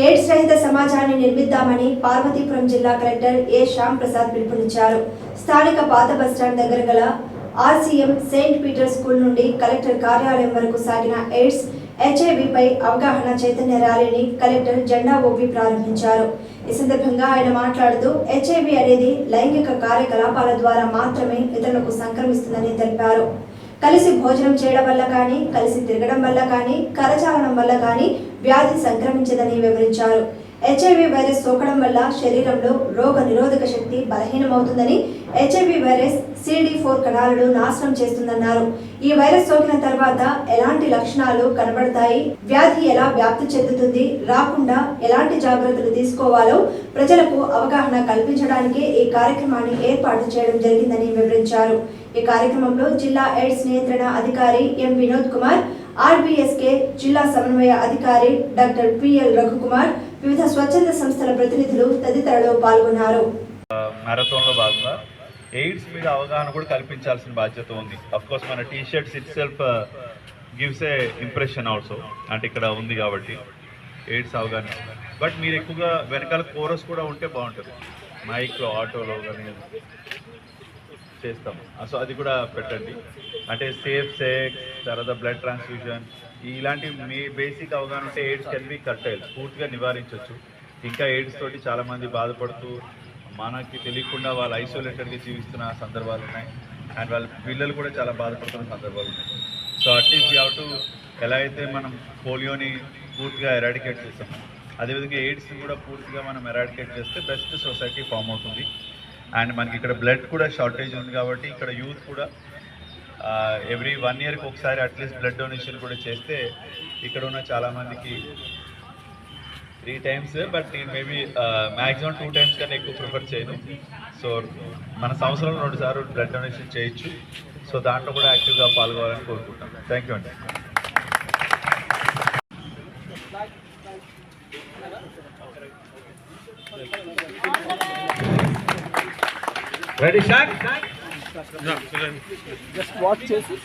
AIDS రహిత సమాజాన్ని నిర్మిద్దామని పార్వతీపురం జిల్లా కలెక్టర్ ఏ శ్యామ్ ప్రసాద్ పిలుపునిచ్చారు. స్థానిక పాత బస్టాండ్ దగ్గర గల ఆర్సీఎం సెయింట్ పీటర్ స్కూల్ నుండి కలెక్టర్ కార్యాలయం వరకు సాగిన ఎయిడ్స్ హెచ్ఐవిపై అవగాహన చైతన్య ర్యాలీని కలెక్టర్ జెండా ఊపి ప్రారంభించారు. ఈ సందర్భంగా ఆయన మాట్లాడుతూ హెచ్ఐవి అనేది లైంగిక కార్యకలాపాల ద్వారా మాత్రమే ఇతరులకు సంక్రమిస్తుందని తెలిపారు. కలిసి భోజనం చేయడం వల్ల కానీ కలిసి తిరగడం వల్ల కానీ కరచాలనం వల్ల కానీ వ్యాధి సంక్రమించదని వివరించారు. హెచ్ఐవి వైరస్ సోకడం వల్ల శరీరంలో రోగ నిరోధక శక్తి బలహీనమవుతుందని హెచ్ఐవి వైరస్ సిడి ఫోర్ కణాలను నాశనం చేస్తుందన్నారు. ఈ వైరస్ సోకిన తర్వాత ఎలాంటి లక్షణాలు కనబడతాయి? వ్యాధి ఎలా వ్యాప్తి చెందుతుంది? రాకుండా ఎలాంటి జాగ్రత్తలు తీసుకోవాలో ప్రజలకు అవగాహన కల్పించడానికే ఈ కార్యక్రమాన్ని ఏర్పాటు చేయడం జరిగిందని వివరించారు. ఈ కార్యక్రమంలో జిల్లా ఎయిడ్స్ నియంత్రణ అధికారి ఎం వినోద్ కుమార్ ఆర్బీఎస్కే జిల్లా సమన్వయ అధికారి డాక్టర్ పిఎల్ రఘుకుమార్ వివిధ స్వచ్ఛంద సంస్థల ప్రతినిధులు తదితరులు పాల్గొన్నారు. మ్యారథాన్లో భాగంగా ఎయిడ్స్ మీద అవగాహన కూడా కల్పించాల్సిన బాధ్యత ఉంది. అఫ్ కోర్స్ మన T shirts itself gives a impression also అంటే ఇక్కడ ఉంది కాబట్టి ఎయిడ్స్ అవగాహన. బట్ మీరు ఎక్కువగా వెనకాల కోరస్ కూడా ఉంటే బాగుంటుంది. మైక్లో ఆటోలో కానీ చేస్తాం. సో అది కూడా పెట్టండి. అంటే సేఫ్ సెక్స్ తర్వాత బ్లడ్ ట్రాన్స్ఫ్యూజన్ ఇలాంటి మీ బేసిక్ అవగాహన ఉంటే ఎయిడ్స్ కెన్ బి కట్టేయాలి పూర్తిగా నివారించవచ్చు ఇంకా ఎయిడ్స్ తోటి చాలామంది బాధపడుతూ మనకి తెలియకుండా వాళ్ళు ఐసోలేటెడ్గా జీవిస్తున్న సందర్భాలు ఉన్నాయి. అండ్ వాళ్ళ పిల్లలు కూడా చాలా బాధపడుతున్న సందర్భాలు ఉన్నాయి. సో అట్లీస్ట్ యూ టు ఎలా అయితే మనం పోలియోని పూర్తిగా ఎరాడికేట్ చేస్తాం అదేవిధంగా ఎయిడ్స్ని కూడా పూర్తిగా మనం ఎరాడికేట్ చేస్తే బెస్ట్ సొసైటీ ఫామ్ అవుతుంది. అండ్ మనకి ఇక్కడ బ్లడ్ కూడా షార్టేజ్ ఉంది కాబట్టి ఇక్కడ యూత్ కూడా ఎవ్రీ వన్ ఇయర్కి ఒకసారి అట్లీస్ట్ బ్లడ్ డొనేషన్ కూడా చేస్తే ఇక్కడ ఉన్న చాలామందికి త్రీ టైమ్స్ బట్ నేను మేబీ మ్యాక్సిమం టూ టైమ్స్ కన్నా ఎక్కువ ప్రిఫర్ చేయను. సో మన సంవత్సరంలో రెండు సార్లు బ్లడ్ డొనేషన్ చేయొచ్చు. సో దాంట్లో కూడా యాక్టివ్గా పాల్గొనాలని కోరుకుంటాను థ్యాంక్ యూ అండి. రెడీ షాట్ జస్ట్ వాచ్ చేసి